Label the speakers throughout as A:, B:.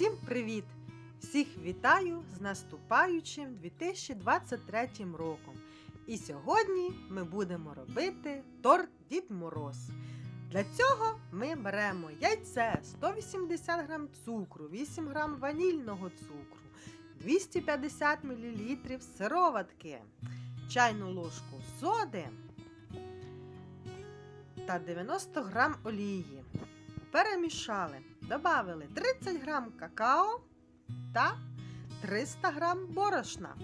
A: Всім привіт! Всіх вітаю з наступаючим 2023 роком. І сьогодні ми будемо робити торт Дід Мороз. Для цього ми беремо яйце, 180 г цукру, 8 г ванільного цукру, 250 мл сироватки, чайну ложку соди та 90 г олії. Перемішали, додали 30 г какао та 300 г борошна.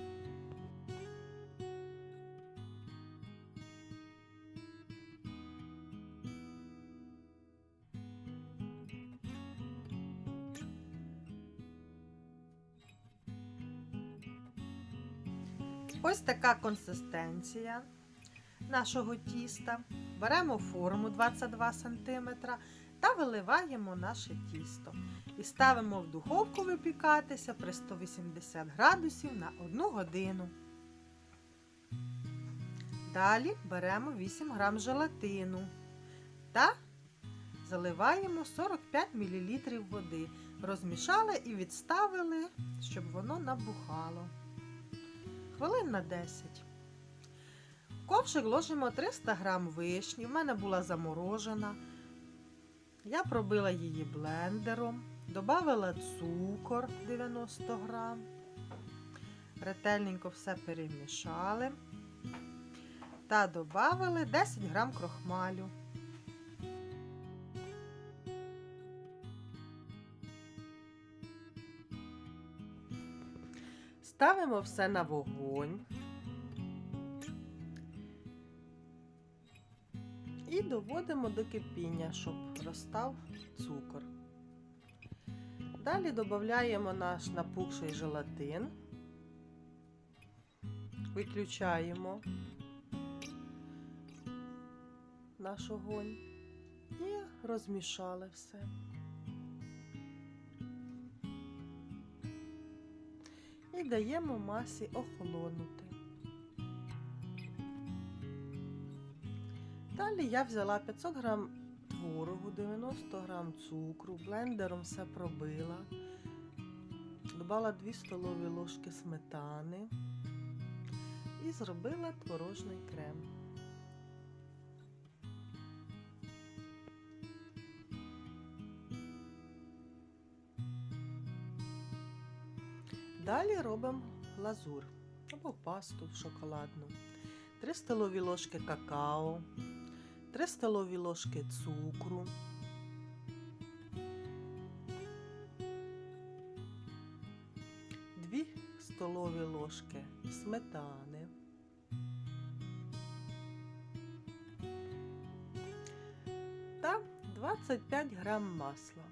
A: Ось така консистенція нашого тіста. Беремо форму 22 см та виливаємо наше тісто. І ставимо в духовку випікатися при 180 градусів на 1 годину. Далі беремо 8 г желатину та заливаємо 45 мл води. Розмішали і відставили, щоб воно набухало. Хвилин на 10. В ковшик ложимо 300 г вишні. В мене була заморожена. Я пробила її блендером, додала цукор 90 грам, ретельненько все перемішали та додали 10 грам крохмалю. Ставимо все на вогонь. Доводимо до кипіння, щоб розстав цукор. Далі додаємо наш напухший желатин, виключаємо наш огонь і розмішали все. І даємо масі охолонути. Далі я взяла 500 грам творогу, 90 грам цукру, блендером все пробила, додала 2 столові ложки сметани і зробила творожний крем. Далі робимо глазур або пасту шоколадну. 3 столові ложки какао, 3 столові ложки цукру, Дві столові ложки сметани, та 25 грам масла.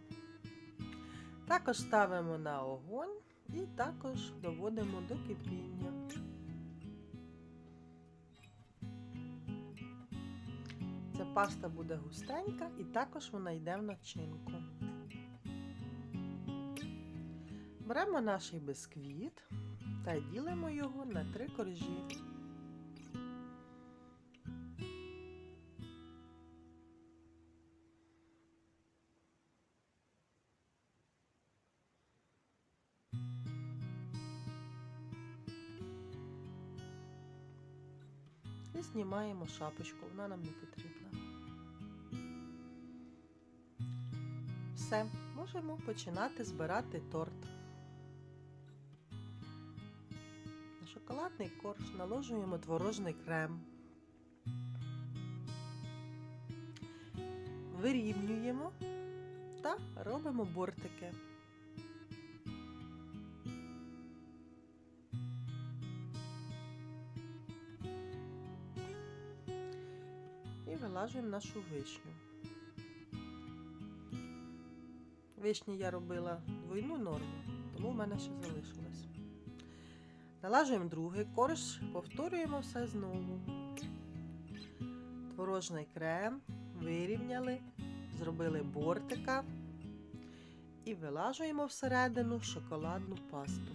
A: Також ставимо на огонь і також доводимо до кипіння. Паста буде густенька і також вона йде в начинку. Беремо наш бисквіт та ділимо його на три коржі. І знімаємо шапочку, вона нам не потрібна. Все, можемо починати збирати торт. На шоколадний корж наложуємо творожний крем. Вирівнюємо та робимо бортики. і вилажуємо нашу вишню. Вишні я робила двойну норму, тому в мене ще залишилось. Налажуємо другий корж, повторюємо все знову. Творожний крем, вирівняли, зробили бортика і вилажуємо всередину шоколадну пасту.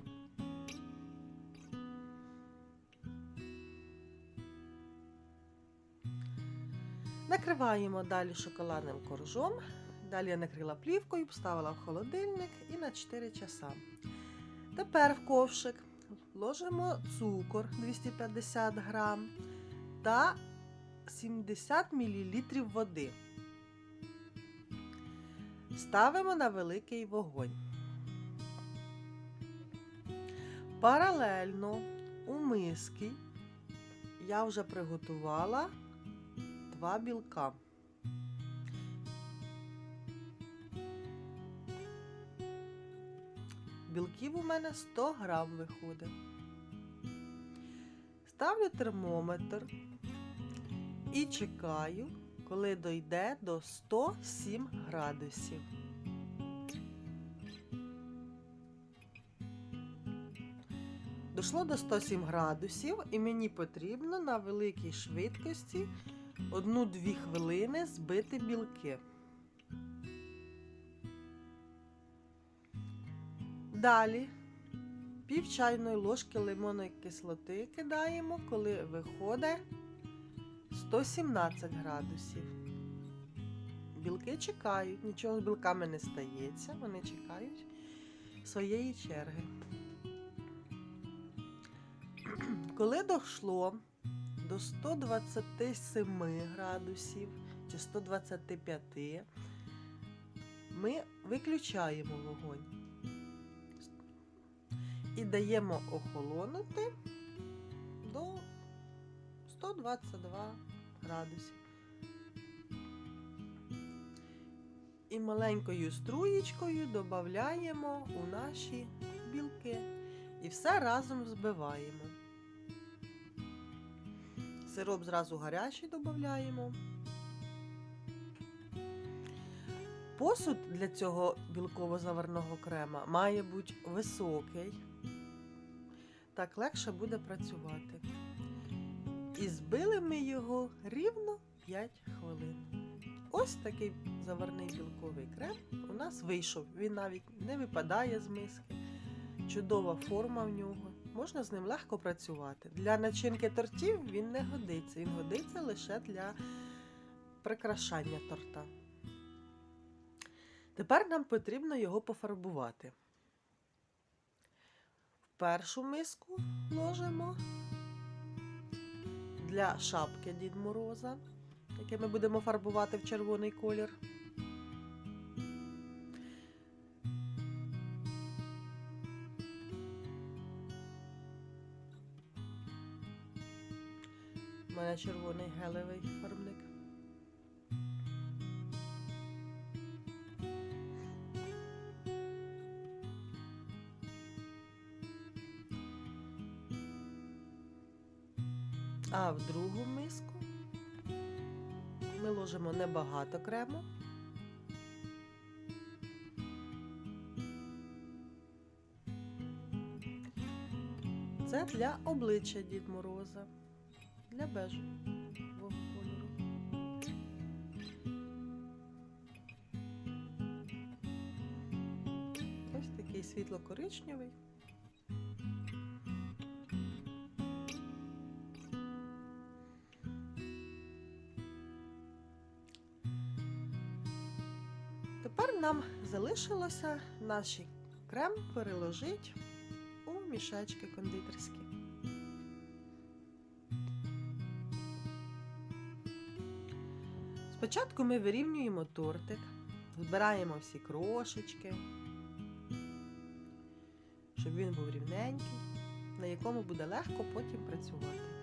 A: Накриваємо далі шоколадним коржом, Далі я накрила плівкою, поставила в холодильник і на 4 часа. Тепер в ковшик ложимо цукор 250 грам та 70 мл води. Ставимо на великий вогонь. Паралельно у миски я вже приготувала два білка. Білків у мене 100 грам виходить. Ставлю термометр і чекаю, коли дойде до 107 градусів. Дошло до 107 градусів, і мені потрібно на великій швидкості 1-2 хвилини збити білки. Далі пів чайної ложки лимонної кислоти кидаємо, коли виходить 117 градусів. Білки чекають, нічого з білками не стається, вони чекають своєї черги. Коли дійшло до 127 градусів чи 125, ми виключаємо вогонь і даємо охолонути до 122 градусів. І маленькою струєчкою додаємо у наші білки і все разом збиваємо. Сироп зразу гарячий додаємо. Посуд для цього білково-заварного крема має бути високий. Так легше буде працювати. І збили ми його рівно 5 хвилин. Ось такий заварний білковий крем у нас вийшов. Він навіть не випадає з миски. Чудова форма в нього. Можна з ним легко працювати. Для начинки тортів він не годиться. Він годиться лише для прикрашання торта. Тепер нам потрібно його пофарбувати. Першу миску ложимо для шапки Дід Мороза, яке ми будемо фарбувати в червоний колір. У мене червоний гелевий фарбник. В другу миску ми ложимо небагато крему. Це для обличчя Дід Мороза, для бежевого кольору. Ось такий світло-коричневий. Залишилося наш крем переложити у мішечки кондитерські. Спочатку ми вирівнюємо тортик, збираємо всі крошечки, щоб він був рівненький, на якому буде легко потім працювати.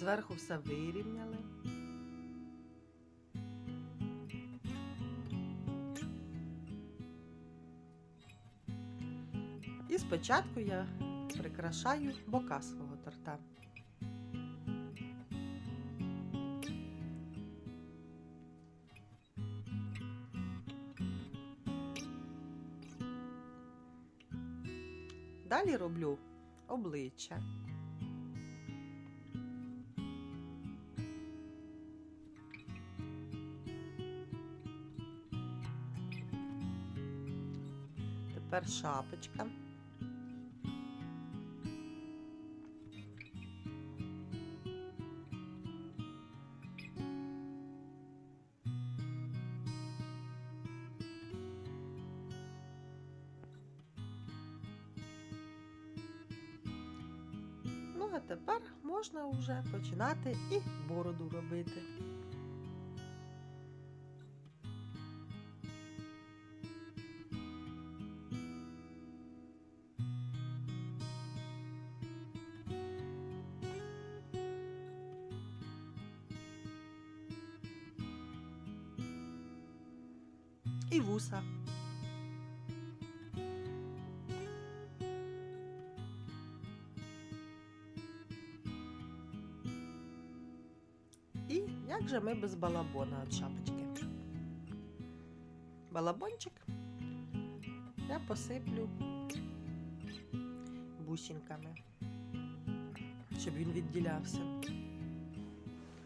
A: Зверху все вирівняли. І спочатку я прикрашаю бока свого торта. Далі роблю обличчя. Тепер шапочка. Ну, а тепер можна вже починати і бороду робити. І вуса. І як же ми без балабона від шапочки? Балабончик я посиплю бусинками, щоб він відділявся.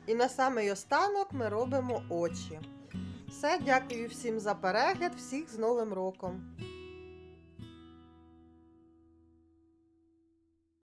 A: І на самий останок ми робимо очі. Все, дякую всім за перегляд, всіх з Новим роком!